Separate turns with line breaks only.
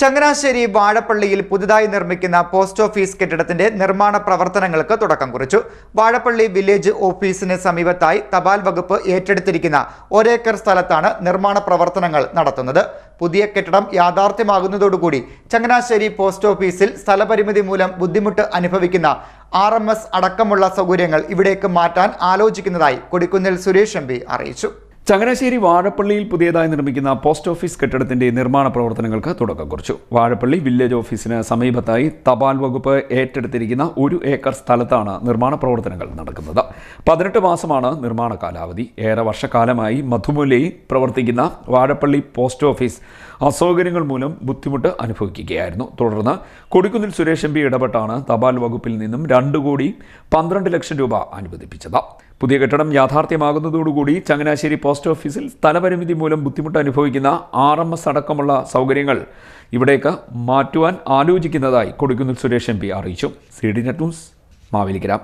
ചങ്ങനാശ്ശേരി വാഴപ്പള്ളിയിൽ പുതുതായി നിർമ്മിക്കുന്ന post office കെട്ടിടത്തിന്റെ നിർമ്മാണ പ്രവർത്തനങ്ങൾക്ക് തുടക്കം കുറിച്ചു. വാഴപ്പള്ളി വില്ലേജ് ഓഫീസിന് സമീപത്തായി തപാൽ വകുപ്പ് ഏറ്റെടുത്തിരിക്കുന്ന ഒരേക്കർ സ്ഥലത്താണ് നിർമ്മാണ പ്രവർത്തനങ്ങൾ നടത്തുന്നത്. പുതിയ കെട്ടിടം യാഥാർത്ഥ്യമാകുന്നതോടുകൂടി ചങ്ങനാശ്ശേരി പോസ്റ്റ് ഓഫീസിൽ സ്ഥലപരിമിതി മൂലം ബുദ്ധിമുട്ട് അനുഭവിക്കുന്ന ആർ എം എസ് അടക്കമുള്ള സൗകര്യങ്ങൾ ഇവിടേക്ക് മാറ്റാൻ ആലോചിക്കുന്നതായി കൊടിക്കുന്നിൽ സുരേഷ് എം അറിയിച്ചു.
ചങ്ങനാശ്ശേരി വാഴപ്പള്ളിയിൽ പുതിയതായി നിർമ്മിക്കുന്ന പോസ്റ്റ് ഓഫീസ് കെട്ടിടത്തിന്റെ നിർമ്മാണ പ്രവർത്തനങ്ങൾക്ക് തുടക്കം കുറിച്ചു. വാഴപ്പള്ളി വില്ലേജ് ഓഫീസിന് സമീപത്തായി തപാൽ വകുപ്പ് ഏറ്റെടുത്തിരിക്കുന്ന ഒരു ഏക്കർ സ്ഥലത്താണ് നിർമ്മാണ പ്രവർത്തനങ്ങൾ നടക്കുന്നത്. പതിനെട്ട് മാസമാണ് നിർമ്മാണ കാലാവധി. ഏറെ വർഷക്കാലമായി മധുമൂലയിൽ പ്രവർത്തിക്കുന്ന വാഴപ്പള്ളി പോസ്റ്റ് ഓഫീസ് അസൗകര്യങ്ങൾ മൂലം ബുദ്ധിമുട്ട് അനുഭവിക്കുകയായിരുന്നു. തുടർന്ന് കൊടിക്കുന്നിൽ സുരേഷ് എം പി ഇടപെട്ടാണ് തപാൽ വകുപ്പിൽ നിന്നും രണ്ട് കോടി പന്ത്രണ്ട് ലക്ഷം രൂപ അനുവദിപ്പിച്ചത്. പുതിയ കെട്ടിടം യാഥാർത്ഥ്യമാകുന്നതോടുകൂടി ചങ്ങനാശ്ശേരി പോസ്റ്റ് ഓഫീസിൽ സ്ഥലപരിമിതി മൂലം ബുദ്ധിമുട്ട് അനുഭവിക്കുന്ന ആർ എം എസ് അടക്കമുള്ള സൗകര്യങ്ങൾ ഇവിടേക്ക് മാറ്റുവാൻ ആലോചിക്കുന്നതായി കൊടിക്കുന്നിൽ സുരേഷ് എം പി അറിയിച്ചു. C D net news Mavelikkara.